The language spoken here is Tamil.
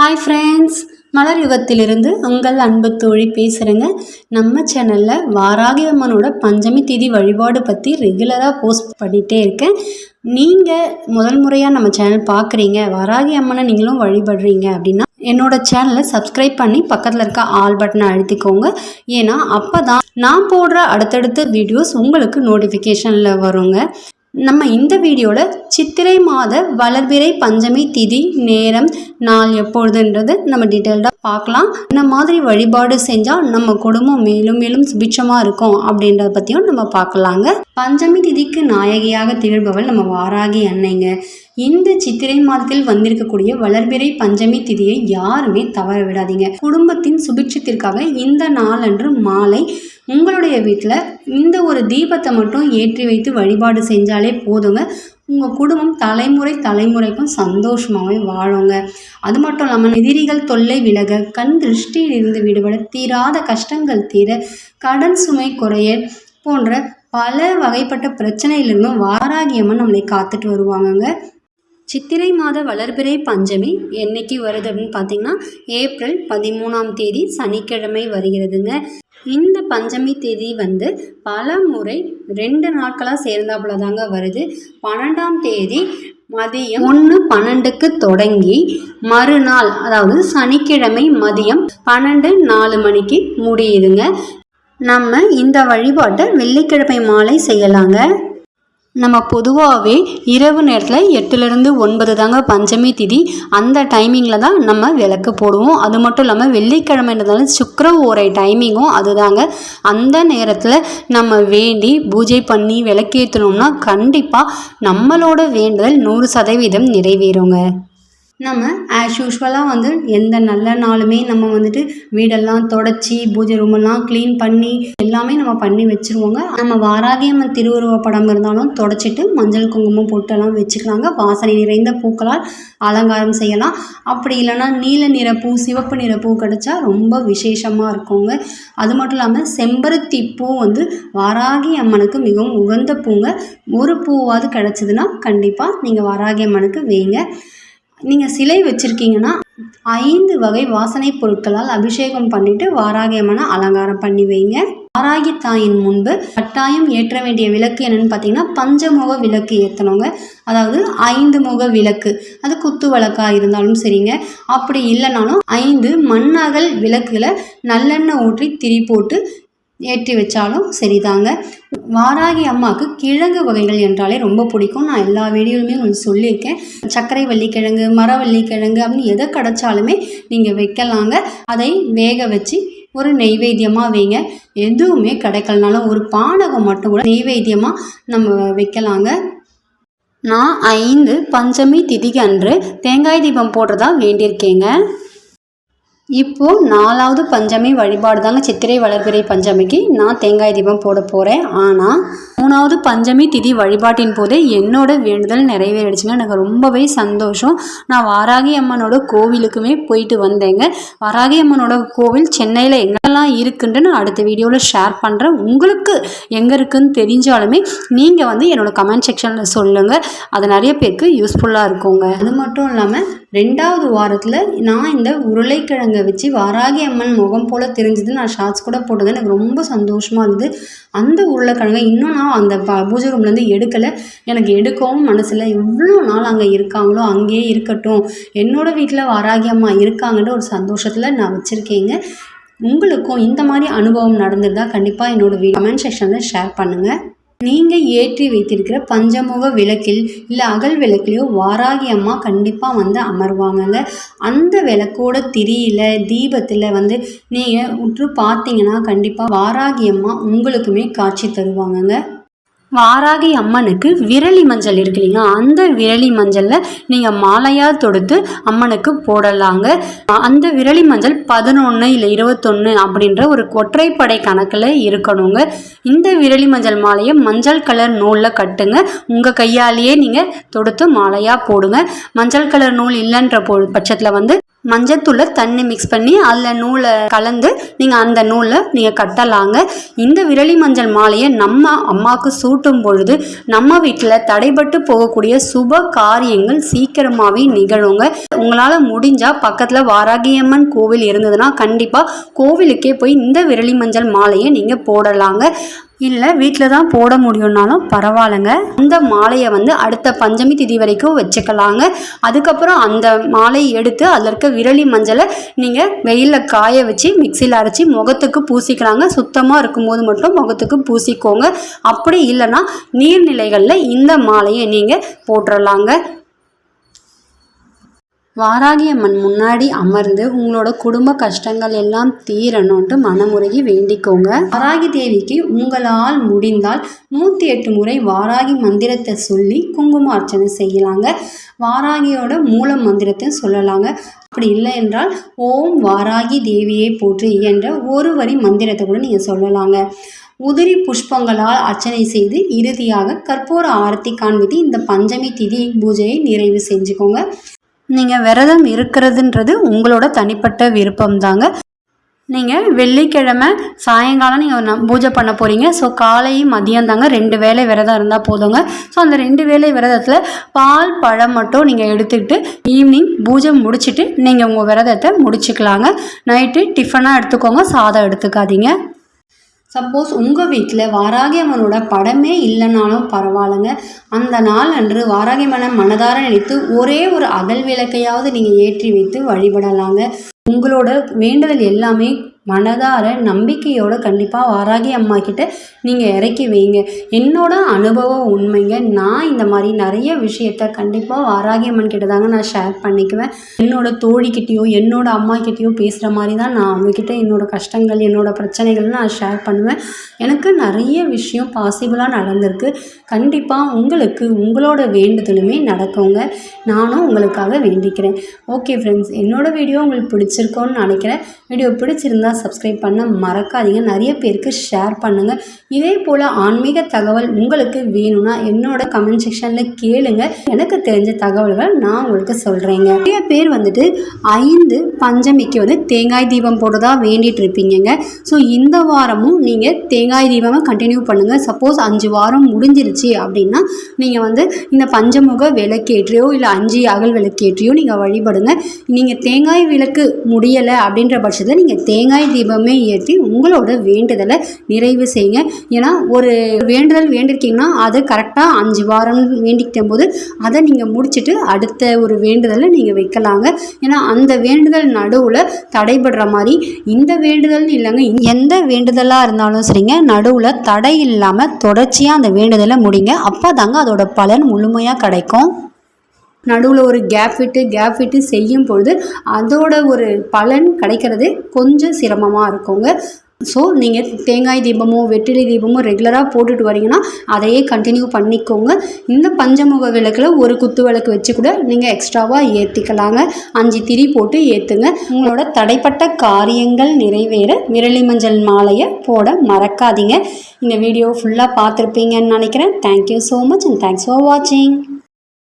ஹாய் ஃப்ரெண்ட்ஸ் மலர் யுகத்திலிருந்து உங்கள் அன்பு தோழி பேசுகிறேங்க நம்ம சேனலில் வாராகி அம்மனோட பஞ்சமி திதி வழிபாடு பற்றி ரெகுலராக போஸ்ட் பண்ணிகிட்டே இருக்கேன். நீங்கள் முதல் முறையாக நம்ம சேனல் பார்க்குறீங்க வாராகி அம்மனை நீங்களும் வழிபடுறீங்க அப்படின்னா என்னோட சேனலை சப்ஸ்கிரைப் பண்ணி பக்கத்தில் இருக்க ஆல் பட்டனை அழுத்திக்கோங்க. ஏன்னா அப்போ தான் நான் போடுற அடுத்தடுத்த வீடியோஸ் உங்களுக்கு நோட்டிஃபிகேஷனில் வருங்க. நம்ம இந்த வீடியோவில் சித்திரை மாத வளர்பிறை பஞ்சமி திதி நேரம் நாள் எப்பொழுதுன்றது நம்ம டீட்டெயில்டாக பார்க்கலாம். இந்த மாதிரி வழிபாடு செஞ்சால் நம்ம குடும்பம் மேலும் மேலும் சுபிட்சமாக இருக்கும் அப்படின்றத பற்றியும் நம்ம பார்க்கலாங்க. பஞ்சமி திதிக்கு நாயகியாக திகழ்பவள் நம்ம வாராகி அன்னைங்க. இந்த சித்திரை மாதத்தில் வந்திருக்கக்கூடிய வளர்பிறை பஞ்சமி திதியை யாருமே தவற விடாதீங்க குடும்பத்தின் சுபிட்சத்திற்காக இந்த நாளன்று மாலை உங்களுடைய வீட்டில் இந்த ஒரு தீபத்தை மட்டும் ஏற்றி வைத்து வழிபாடு செஞ்சாலே போதுங்க. உங்கள் குடும்பம் தலைமுறை தலைமுறைக்கும் சந்தோஷமாகவே வாழுங்க. அது மட்டும் இல்லாமல் எதிரிகள் தொல்லை விலக கண் திருஷ்டியிலிருந்து விடுபட தீராத கஷ்டங்கள் தீர கடன் சுமை குறைய போன்ற பல வகைப்பட்ட பிரச்சனையிலிருந்தும் வாராகியம்மன் நம்மளை காத்துட்டு வருவாங்கங்க. சித்திரை மாத வளர்பிறை பஞ்சமி என்னைக்கு வருது அப்படின்னு பார்த்தீங்கன்னா ஏப்ரல் பதிமூணாம் தேதி சனிக்கிழமை வருகிறதுங்க. இந்த பஞ்சமி தேதி வந்து பல முறை ரெண்டு நாட்களாக சேர்ந்தாப்புல தாங்க வருது. பன்னெண்டாம் தேதி மதியம் ஒன்று பன்னெண்டுக்கு தொடங்கி மறுநாள் அதாவது சனிக்கிழமை மதியம் பன்னெண்டு நாலு மணிக்கு முடியுதுங்க. நம்ம இந்த வழிபாட்டை வெள்ளிக்கிழமை மாலை செய்யலாங்க. நம்ம பொதுவாகவே இரவு நேரத்தில் எட்டுலேருந்து ஒன்பது தாங்க பஞ்சமி திதி. அந்த டைமிங்கில் தான் நம்ம விளக்கு போடுவோம். அது மட்டும் இல்லாமல் வெள்ளிக்கிழமைன்றதால சுக்கர ஓரை டைமிங்கும் அதுதாங்க. அந்த நேரத்தில் நம்ம வேண்டி பூஜை பண்ணி விளக்கேற்றணும்னா கண்டிப்பாக நம்மளோட வேண்டுதல் நூறு சதவீதம் நிறைவேறுங்க. நம்ம ஆஸ் யூஷுவலாக வந்து எந்த நல்ல நாளுமே நம்ம வந்துட்டு வீடெல்லாம் தொடச்சி பூஜை ரூமெல்லாம் க்ளீன் பண்ணி எல்லாமே நம்ம பண்ணி வச்சுருவோங்க. நம்ம வாராகியம்மன் திருவுருவ படம் இருந்தாலும் தொடச்சிட்டு மஞ்சள் குங்குமம் போட்டெல்லாம் வச்சுக்கலாங்க. வாசனை நிறைந்த பூக்களால் அலங்காரம் செய்யலாம். அப்படி இல்லைன்னா நீல நிற பூ சிவப்பு நிற பூ கிடச்சா ரொம்ப விசேஷமாக இருக்குங்க. அது மட்டும் இல்லாமல் செம்பருத்தி பூ வந்து வாராகி அம்மனுக்கு மிகவும் உகந்த பூங்க. ஒரு பூவாவது கிடச்சிதுன்னா கண்டிப்பாக நீங்கள் வாராகி அம்மனுக்கு வேங்க. நீங்கள் சிலை வச்சுருக்கீங்கன்னா ஐந்து வகை வாசனை பொருட்களால் அபிஷேகம் பண்ணிட்டு வாராகியமான அலங்காரம் பண்ணி வைங்க. வாராகி தாயின் முன்பு கட்டாயம் ஏற்ற வேண்டிய விளக்கு என்னன்னு பார்த்தீங்கன்னா பஞ்சமுக விளக்கு ஏற்றணுங்க அதாவது ஐந்து முக விளக்கு. அது குத்து விளக்காக இருந்தாலும் சரிங்க. அப்படி இல்லைனாலும் ஐந்து மண்ணகல் விளக்குகளை நல்லெண்ணெய் ஊற்றி திரி போட்டு ஏற்றி வச்சாலும் சரிதாங்க. வாராகி அம்மாவுக்கு கிழங்கு வகைகள் என்றாலே ரொம்ப பிடிக்கும். நான் எல்லா வீடியோலுமே உங்களுக்கு சொல்லியிருக்கேன். சர்க்கரை வள்ளிக்கிழங்கு மரவள்ளிக்கிழங்கு அப்படின்னு எதை கிடச்சாலுமே நீங்கள் வைக்கலாங்க. அதை வேக வச்சு ஒரு நெய்வேத்தியமாக வைங்க. எதுவுமே கிடைக்கலனாலும் ஒரு பானகம் மட்டும் கூட நெய்வேத்தியமாக நம்ம வைக்கலாங்க. நான் ஐந்து பஞ்சமி திதிக்கு அன்று தேங்காய் தீபம் போடுறதா வேண்டியிருக்கேங்க. இப்போது நாலாவது பஞ்சமி வழிபாடு தாங்க சித்திரை வளர்பிறை பஞ்சமிக்கு நான் தேங்காய் தீபம் போட போகிறேன் ஆனால் மூணாவது பஞ்சமி திதி வழிபாட்டின் போதே என்னோட வேண்டுதல் நிறைவேறிடுச்சுங்க. எனக்கு ரொம்பவே சந்தோஷம். நான் வாராகி அம்மனோட கோவிலுக்குமே போயிட்டு வந்தேங்க. வாராகி அம்மனோட கோவில் சென்னையில் எங்கெல்லாம் இருக்குன்ட்டு நான் அடுத்த வீடியோவில் ஷேர் பண்ணுறேன் உங்களுக்கு எங்கே இருக்குன்னு தெரிஞ்சாலுமே நீங்கள் வந்து என்னோடய கமெண்ட் செக்ஷனில் சொல்லுங்கள் அது நிறைய பேருக்கு யூஸ்ஃபுல்லாக இருக்குங்க. அது மட்டும் இல்லாமல் ரெண்டாவது வாரத்தில் நான் இந்த உருளைக்கிழங்கை வச்சு வாராகி அம்மன் முகம் போல் தெரிஞ்சது நான் ஷார்ட்ஸ் கூட போட்டது எனக்கு ரொம்ப சந்தோஷமாக இருந்தது. அந்த உருளைக்கிழங்கை இன்னும் நான் அந்த ப பூஜை ரூம்லேருந்து எடுக்கலை. எனக்கு எடுக்கவும் மனசில் எவ்வளோ நாள் அங்கே இருக்காங்களோ அங்கேயே இருக்கட்டும். என்னோடய வீட்டில் வாராகி அம்மா இருக்காங்கன்ற ஒரு சந்தோஷத்தில் நான் வச்சுருக்கேங்க. உங்களுக்கும் இந்த மாதிரி அனுபவம் நடந்திருந்தால் கண்டிப்பாக என்னோடய வீ கமெண்ட் செக்ஷனில் ஷேர் பண்ணுங்கள் நீங்கள் ஏற்றி வைத்திருக்கிற பஞ்சமுக விளக்கில் இல்லை அகல் விளக்குலையோ வாராகி அம்மா கண்டிப்பாக வந்து அமர்வாங்கங்க. அந்த விளக்கோட திரியில் தீபத்தில் வந்து நீங்கள் உற்று பார்த்தீங்கன்னா கண்டிப்பாக வாராகி அம்மா உங்களுக்குமே காட்சி தருவாங்கங்க. வாராகி அம்மனுக்கு விரலி மஞ்சள் இருக்கு இல்லைங்களா? அந்த விரலி மஞ்சளில் நீங்கள் மாலையாக தொடுத்து அம்மனுக்கு போடலாங்க. அந்த விரலி மஞ்சள் பதினொன்று இல்லை இருபத்தொன்று அப்படின்ற ஒரு ஒற்றைப்படை கணக்கில் இருக்கணுங்க. இந்த விரலி மஞ்சள் மாலையை மஞ்சள் கலர் நூலில் கட்டுங்க. உங்கள் கையாலேயே நீங்கள் தொடுத்து மாலையாக போடுங்க. மஞ்சள் கலர் நூல் இல்லைன்ற போ பட்சத்தில் வந்து மஞ்சத்தூளை தண்ணி மிக்ஸ் பண்ணி அதில் நூலை கலந்து நீங்கள் அந்த நூலை நீங்கள் கட்டலாங்க. இந்த விரலி மஞ்சள் மாலையை நம்ம அம்மாவுக்கு சூட்டும் பொழுது நம்ம வீட்டில் தடைபட்டு போகக்கூடிய சுப காரியங்கள் சீக்கிரமாகவே நிகழுங்க. உங்களால் முடிஞ்சால் பக்கத்தில் வாராகியம்மன் கோவில் இருந்ததுன்னா கண்டிப்பாக கோவிலுக்கே போய் இந்த விரலி மஞ்சள் மாலையை நீங்கள் போடலாங்க. இல்லை வீட்டில் தான் போட முடியும்னாலும் பரவாயில்லைங்க. அந்த மாலையை வந்து அடுத்த பஞ்சமி திதி வரைக்கும் வச்சுக்கலாங்க. அதுக்கப்புறம் அந்த மாலையை எடுத்து அதில் இருக்க விரலி மஞ்சளை நீங்கள் வெயிலில் காய வச்சு மிக்சியில் அரைச்சி முகத்துக்கு பூசிக்கலாங்க. சுத்தமாக இருக்கும்போது மட்டும் முகத்துக்கு பூசிக்கோங்க. அப்படி இல்லைன்னா நீர்நிலைகளில் இந்த மாலையை நீங்கள் போட்டுடலாங்க வாராகி அம்மன் முன்னாடி அமர்ந்து உங்களோட குடும்ப கஷ்டங்கள் எல்லாம் தீரணும்ன்ட்டு மனமுருகி வேண்டிக்கோங்க. வாராகி தேவிக்கு உங்களால் முடிந்தால் நூற்றி எட்டு முறை வாராகி மந்திரத்தை சொல்லி குங்கும அர்ச்சனை செய்யலாங்க. வாராகியோட மூல மந்திரத்தை சொல்லலாங்க. அப்படி இல்லை என்றால் ஓம் வாராகி தேவியை போற்றி என்ற ஒரு வரி மந்திரத்தை கூட நீங்கள் சொல்லலாங்க. உதிரி புஷ்பங்களால் அர்ச்சனை செய்து இறுதியாக கற்பூர ஆரத்தி காண்பித்து இந்த பஞ்சமி திதி பூஜையை நிறைவு செஞ்சுக்கோங்க. நீங்கள் விரதம் இருக்கிறதுன்றது உங்களோட தனிப்பட்ட விருப்பம் தாங்க நீங்கள் வெள்ளிக்கிழமை சாயங்காலம் நீங்கள் பூஜை பண்ண போகிறீங்க ஸோ காலையும் மதியம் தாங்க. ரெண்டு வேலை விரதம் இருந்தால் போதுங்க. ஸோ அந்த ரெண்டு வேலை விரதத்தில் பால் பழம் மட்டும் நீங்கள் எடுத்துக்கிட்டு ஈவினிங் பூஜை முடிச்சுட்டு நீங்கள் உங்கள் விரதத்தை முடிச்சுக்கலாங்க. நைட்டு டிஃபனாக எடுத்துக்கோங்க. சாதம் எடுத்துக்காதீங்க. சப்போஸ் உங்கள் வீட்டில் வாராகி அம்மனோட படமே இல்லைனாலும் பரவாயில்லைங்க. அந்த நாள் அன்று வாராகி அம்மனை மனதார நினைத்து ஒரே ஒரு அகல் விளக்கையாவது நீங்கள் ஏற்றி வைத்து வழிபடலாங்க. உங்களோட வேண்டுதல் எல்லாமே மனதார நம்பிக்கையோட கண்டிப்பாக வாராகி அம்மா கிட்ட நீங்கள் இறக்கி வைங்க. என்னோட அனுபவம் உண்மைங்க. நான் இந்த மாதிரி நிறைய விஷயத்த கண்டிப்பாக வாராகி அம்மன் கிட்ட தாங்க நான் ஷேர் பண்ணிக்குவேன். என்னோட தோழிக்கிட்டேயோ என்னோட அம்மா கிட்டேயோ பேசுகிற மாதிரி தான் நான் அவங்கக்கிட்ட என்னோட கஷ்டங்கள் என்னோட பிரச்சனைகள் நான் ஷேர் பண்ணுவேன். எனக்கு நிறைய விஷயம் பாசிபிளாக நடந்திருக்கு. கண்டிப்பாக உங்களுக்கு உங்களோட வேண்டுதலுமே நடக்குங்க. நானும் உங்களுக்காக வேண்டிக்கிறேன். ஓகே ஃப்ரெண்ட்ஸ் என்னோட வீடியோ உங்களுக்கு பிடிச்சிருக்கோன்னு நினைக்கிறேன். வீடியோ பிடிச்சிருந்தா சப்ஸ்கிரைப் பண்ண மறக்காதீங்க. நிறைய பேருக்கு ஷேர் பண்ணுங்கள் இதே போல் ஆன்மீக தகவல் உங்களுக்கு வேணும்னா என்னோட கமெண்ட் செக்ஷனில் கேளுங்க. எனக்கு தெரிஞ்ச தகவல்கள் நான் உங்களுக்கு சொல்கிறேங்க நிறைய பேர் வந்துட்டு ஐந்து பஞ்சமிக்கு வந்து தேங்காய் தீபம் போடுறதா வேண்டிட்டு இருப்பீங்க ஸோ இந்த வாரமும் நீங்கள் தேங்காய் தீபமாக கண்டினியூ பண்ணுங்கள் சப்போஸ் அஞ்சு வாரம் முடிஞ்சிருச்சு அப்படின்னா நீங்கள் வந்து இந்த பஞ்சமுக விளக்கேற்றியோ இல்லை அஞ்சு அகல் விளக்கேற்றியோ நீங்கள் வழிபடுங்க. நீங்கள் தேங்காய் விளக்கு முடியலை அப்படின்ற பட்சத்தில் நீங்கள் தேங்காய் தீபமே ஏற்றி உங்களோட வேண்டுதலை நிறைவு செய்யுங்க. ஏன்னா ஒரு வேண்டுதல் வேண்டியிருக்கீங்கன்னா அது கரெக்டாக அஞ்சு வாரம் வேண்டிக்கிட்ட போது அதை நீங்கள் முடிச்சுட்டு அடுத்த ஒரு வேண்டுதலை நீங்கள் வைக்கலாங்க. ஏன்னா அந்த வேண்டுதல் நடுவில் தடைபடுற மாதிரி இந்த வேண்டுதல்னு இல்லைங்க எந்த வேண்டுதலாக இருந்தாலும் சரிங்க நடுவில் தடை இல்லாமல் தொடர்ச்சியாக அந்த வேண்டுதலை முடிங்க. அப்போ தாங்க அதோட பலன் முழுமையாக கிடைக்கும். நடுவில் ஒரு கேப் விட்டு கேப் விட்டு செய்யும் பொழுது அதோட ஒரு பலன் கிடைக்கிறது கொஞ்சம் சிரமமாக இருக்குங்க. ஸோ நீங்கள் தேங்காய் தீபமோ வெற்றிலை தீபமோ ரெகுலராக போட்டுட்டு வரீங்கன்னா அதையே கண்டினியூ பண்ணிக்கோங்க. இந்த பஞ்சமுக விளக்கில் ஒரு குத்து விளக்கு வச்சு கூட நீங்கள் எக்ஸ்ட்ராவாக ஏற்றிக்கலாங்க அஞ்சு திரி போட்டு ஏற்றுங்க உங்களோட தடைப்பட்ட காரியங்கள் நிறைவேற விரலி மஞ்சள் மாலையை போட மறக்காதீங்க. இந்த வீடியோ ஃபுல்லாக பார்த்துருப்பீங்கன்னு நினைக்கிறேன். Thank you so much and thanks for வாட்சிங்